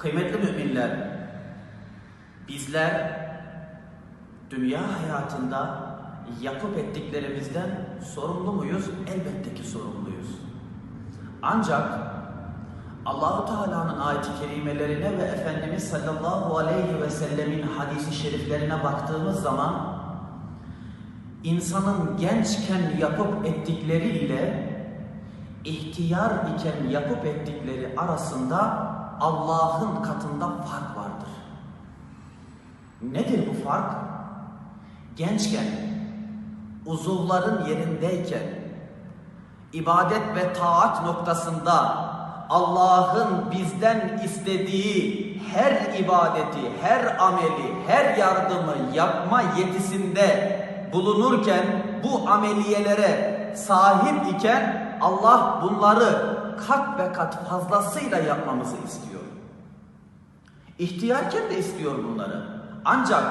Kıymetli müminler, bizler dünya hayatında yapıp ettiklerimizden sorumlu muyuz? Elbette ki sorumluyuz. Ancak Allahu Teala'nın ayet-i kerimelerine ve Efendimiz sallallahu aleyhi ve sellemin hadisi şeriflerine baktığımız zaman insanın gençken yapıp ettikleriyle ihtiyar iken yapıp ettikleri arasında Allah'ın katında fark vardır. Nedir bu fark? Gençken, uzuvların yerindeyken, ibadet ve taat noktasında Allah'ın bizden istediği her ibadeti, her ameli, her yardımı yapma yetisinde bulunurken, bu ameliyelere sahip iken Allah bunları kat ve kat fazlasıyla yapmamızı istiyor. İhtiyarken de istiyor bunları. Ancak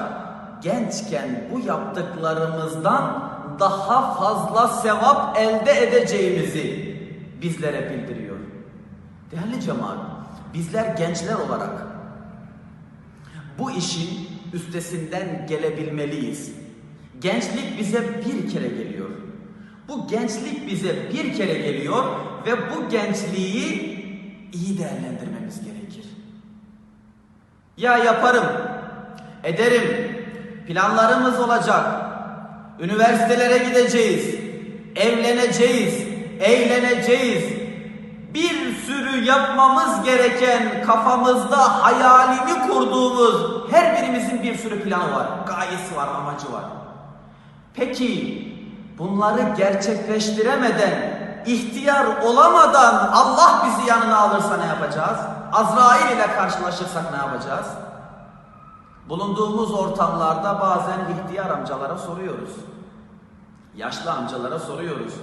gençken bu yaptıklarımızdan daha fazla sevap elde edeceğimizi bizlere bildiriyor. Değerli cemaat, bizler gençler olarak bu işin üstesinden gelebilmeliyiz. Gençlik bize bir kere geliyor. Bu gençlik bize bir kere geliyor ve bu gençliği iyi değerlendirmemiz gerekir. Ya yaparım, ederim, planlarımız olacak, üniversitelere gideceğiz, evleneceğiz, eğleneceğiz. Bir sürü yapmamız gereken kafamızda hayalini kurduğumuz her birimizin bir sürü planı var, gayesi var, amacı var. Peki bunları gerçekleştiremeden, ihtiyar olamadan Allah bizi yanına alırsa ne yapacağız? Azrail ile karşılaşırsak ne yapacağız? Bulunduğumuz ortamlarda bazen ihtiyar amcalara soruyoruz. Yaşlı amcalara soruyoruz.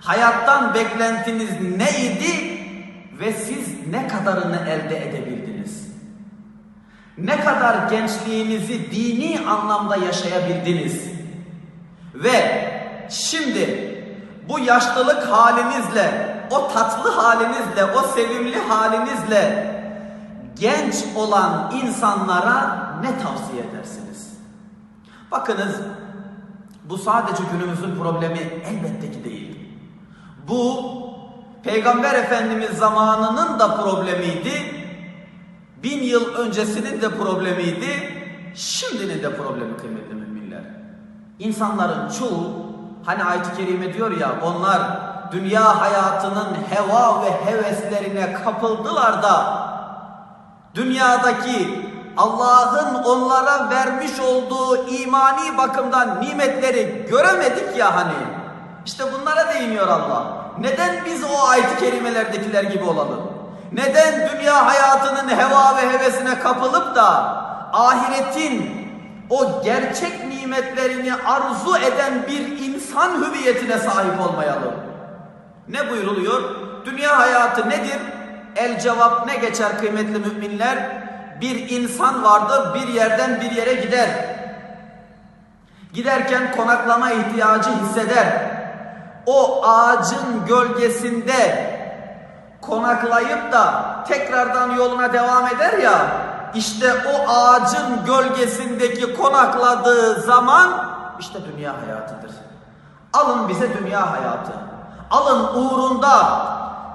Hayattan beklentiniz neydi ve siz ne kadarını elde edebildiniz? Ne kadar gençliğinizi dini anlamda yaşayabildiniz? Ve şimdi bu yaşlılık halinizle, o tatlı halinizle, o sevimli halinizle genç olan insanlara ne tavsiye edersiniz? Bakınız bu sadece günümüzün problemi elbette ki değil. Bu Peygamber Efendimiz zamanının da problemiydi. Bin yıl öncesinin de problemiydi. Şimdinin de problemi kıymetli müminler. İnsanların çoğu hani ayet-i kerime diyor ya onlar dünya hayatının heva ve heveslerine kapıldılar da dünyadaki Allah'ın onlara vermiş olduğu imani bakımdan nimetleri göremedik ya hani. İşte bunlara değiniyor Allah. Neden biz o ayet-i kerimelerdekiler gibi olalım? Neden dünya hayatının heva ve hevesine kapılıp da ahiretin o gerçek nimetlerini arzu eden bir insan hüviyetine sahip olmayalım? Ne buyruluyor? Dünya hayatı nedir? El cevap ne geçer kıymetli müminler? Bir insan vardır bir yerden bir yere gider. Giderken konaklama ihtiyacı hisseder. O ağacın gölgesinde konaklayıp da tekrardan yoluna devam eder ya. İşte o ağacın gölgesindeki konakladığı zaman işte dünya hayatıdır. Alın bize dünya hayatı. Alın uğrunda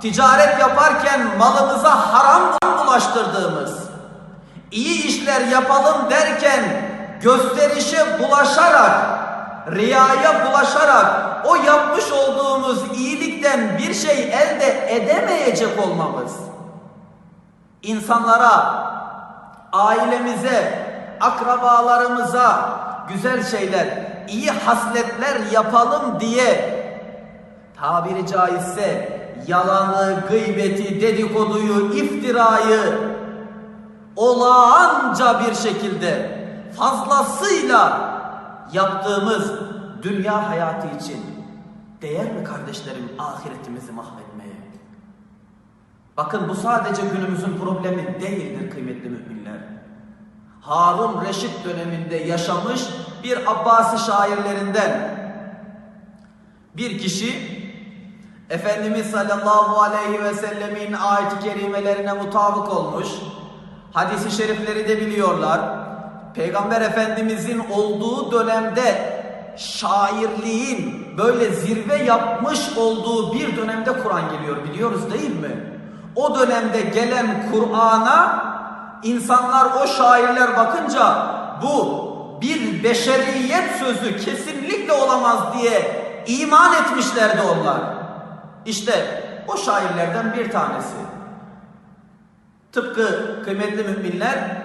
ticaret yaparken malımıza haramdan bulaştırdığımız, iyi işler yapalım derken gösterişe bulaşarak, riyaya bulaşarak o yapmış olduğumuz iyilikten bir şey elde edemeyecek olmamız, insanlara, ailemize, akrabalarımıza güzel şeyler, iyi hasletler yapalım diye tabiri caizse yalanı, gıybeti, dedikoduyu, iftirayı olağanca bir şekilde fazlasıyla yaptığımız dünya hayatı için değer mi kardeşlerim ahiretimizi mahvetmeye? Bakın bu sadece günümüzün problemi değildir kıymetli müminler. Harun Reşit döneminde yaşamış bir Abbasi şairlerinden bir kişi Efendimiz sallallahu aleyhi ve sellemin ayet-i kerimelerine mutabık olmuş. Hadisi şerifleri de biliyorlar. Peygamber Efendimizin olduğu dönemde şairliğin böyle zirve yapmış olduğu bir dönemde Kur'an geliyor biliyoruz değil mi? O dönemde gelen Kur'an'a insanlar o şairler bakınca bu bir beşeriyet sözü kesinlikle olamaz diye iman etmişlerdi onlar. İşte o şairlerden bir tanesi. Tıpkı kıymetli müminler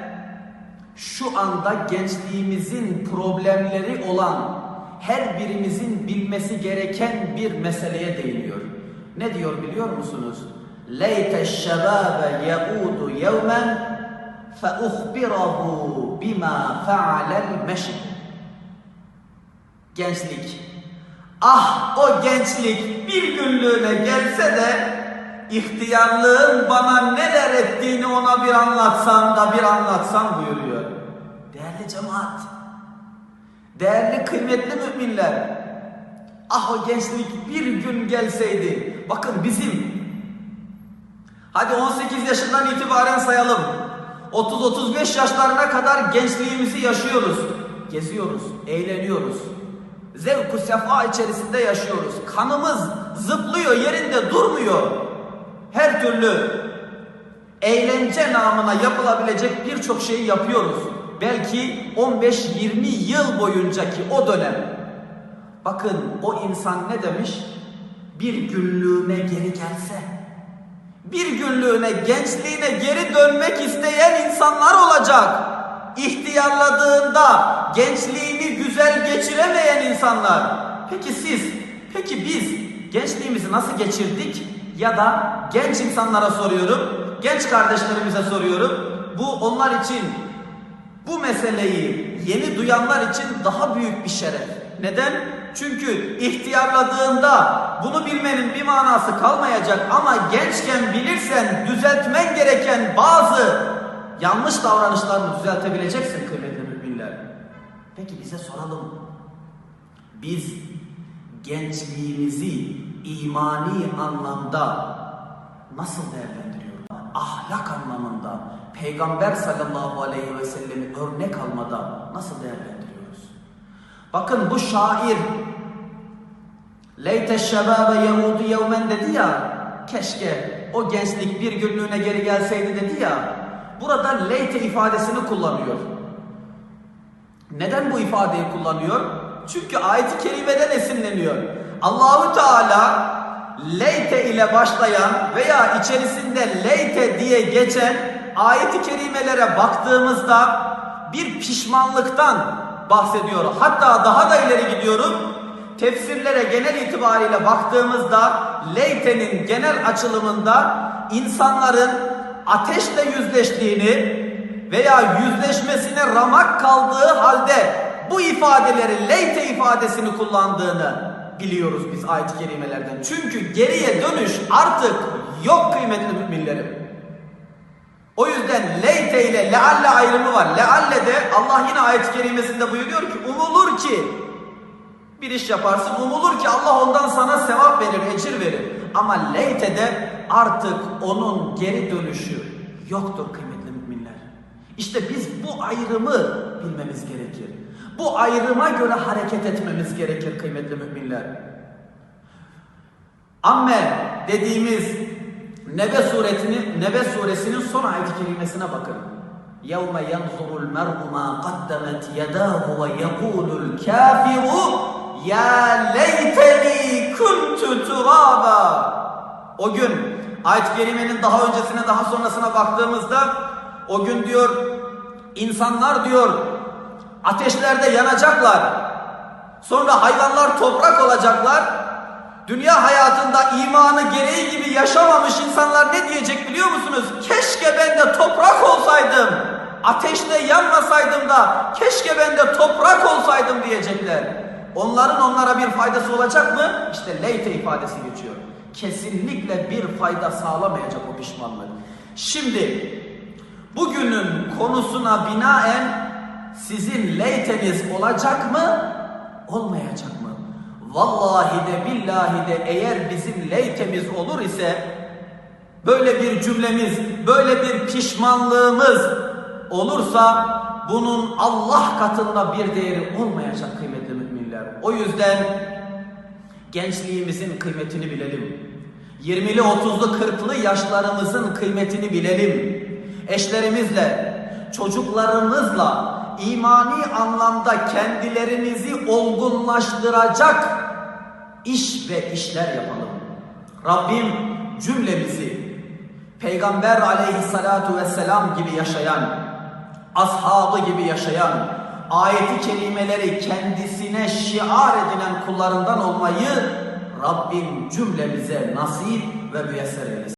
şu anda gençliğimizin problemleri olan her birimizin bilmesi gereken bir meseleye değiniyor. Ne diyor biliyor musunuz? Şebabe yaudu yevmen fe uhbirahu bima fealel meşid. Gençlik. Ah o gençlik bir günlüğüne gelse de ihtiyarlığın bana neler ettiğini ona bir anlatsam da bir anlatsam buyuruyor. Değerli cemaat, değerli kıymetli müminler, ah o gençlik bir gün gelseydi, bakın bizim, hadi 18 yaşından itibaren sayalım, 30-35 yaşlarına kadar gençliğimizi yaşıyoruz, geziyoruz, eğleniyoruz, zevk-ı sefa içerisinde yaşıyoruz, kanımız zıplıyor, yerinde durmuyor, her türlü eğlence namına yapılabilecek birçok şeyi yapıyoruz. Belki 15-20 yıl boyuncaki o dönem. Bakın o insan ne demiş? Bir günlüğüne geri gelse, bir günlüğüne gençliğine geri dönmek isteyen insanlar olacak. İhtiyarladığında gençliğini güzel geçiremeyen insanlar. Peki siz, peki biz gençliğimizi nasıl geçirdik? Ya da genç insanlara soruyorum, genç kardeşlerimize soruyorum. Bu onlar için bu meseleyi yeni duyanlar için daha büyük bir şeref. Neden? Çünkü ihtiyarladığında bunu bilmenin bir manası kalmayacak ama gençken bilirsen düzeltmen gereken bazı yanlış davranışlarını düzeltebileceksin kıymetli müminler. Peki bize soralım. Biz gençliğimizi imani anlamda nasıl değerlendiriyoruz? Ahlak anlamında Peygamber sallallahu aleyhi ve sellemi örnek almada nasıl değerlendiriyoruz? Bakın bu şair Leyte şebabe yemudu yevmen dedi ya keşke o gençlik bir günlüğüne geri gelseydi dedi ya burada leyte ifadesini kullanıyor. Neden bu ifadeyi kullanıyor? Çünkü ayet-i kerimeden esinleniyor. Allahu Teala leyte ile başlayan veya içerisinde leyte diye geçen ayet-i kerimelere baktığımızda bir pişmanlıktan bahsediyor. Hatta daha da ileri gidiyorum. Tefsirlere genel itibariyle baktığımızda leytenin genel açılımında insanların ateşle yüzleştiğini veya yüzleşmesine ramak kaldığı halde bu ifadeleri leyte ifadesini kullandığını biliyoruz biz ayet-i kerimelerden. Çünkü geriye dönüş artık yok kıymetli müminlerim. O yüzden leyte ile lealle ayrımı var. Lealle de Allah yine ayet-i kerimesinde buyuruyor ki umulur ki bir iş yaparsın umulur ki Allah ondan sana sevap verir, ecir verir. Ama leyte de artık onun geri dönüşü yoktur kıymetli müminler. İşte biz bu ayrımı bilmemiz gerekir. Bu ayrıma göre hareket etmemiz gerekir kıymetli müminler. Amme dediğimiz Nebe suresinin Nebe suresinin son ayet-i kerimesine bakın. يَوْمَ يَنْظُرُ الْمَرْءُ مَا قَدَّمَتْ يَدَاهُ وَيَقُولُ الْكَافِرُ ya leyteni kuntu turaba. O gün ayet-i kerimenin daha öncesine daha sonrasına baktığımızda o gün diyor insanlar diyor ateşlerde yanacaklar. Sonra hayvanlar toprak olacaklar. Dünya hayatında imanı gereği gibi yaşamamış insanlar ne diyecek biliyor musunuz? Keşke ben de toprak olsaydım. Ateşte yanmasaydım da keşke ben de toprak olsaydım diyecekler. Onların onlara bir faydası olacak mı? İşte leyte ifadesi geçiyor. Kesinlikle bir fayda sağlamayacak o pişmanlık. Şimdi bugünün konusuna binaen sizin leyteniz olacak mı? Olmayacak mı? Vallahi de billahi de eğer bizim leytemiz olur ise böyle bir cümlemiz, böyle bir pişmanlığımız olursa bunun Allah katında bir değeri olmayacak kıymetli. O yüzden gençliğimizin kıymetini bilelim. 20'li, 30'lu, 40'lı yaşlarımızın kıymetini bilelim. Eşlerimizle, çocuklarımızla imani anlamda kendilerimizi olgunlaştıracak iş ve işler yapalım. Rabbim cümlemizi Peygamber aleyhissalatu vesselam gibi yaşayan, ashabı gibi yaşayan, ayeti kerimeleri kendisine şiar edinen kullarından olmayı Rabbim cümlemize nasip ve müyesser eylesin.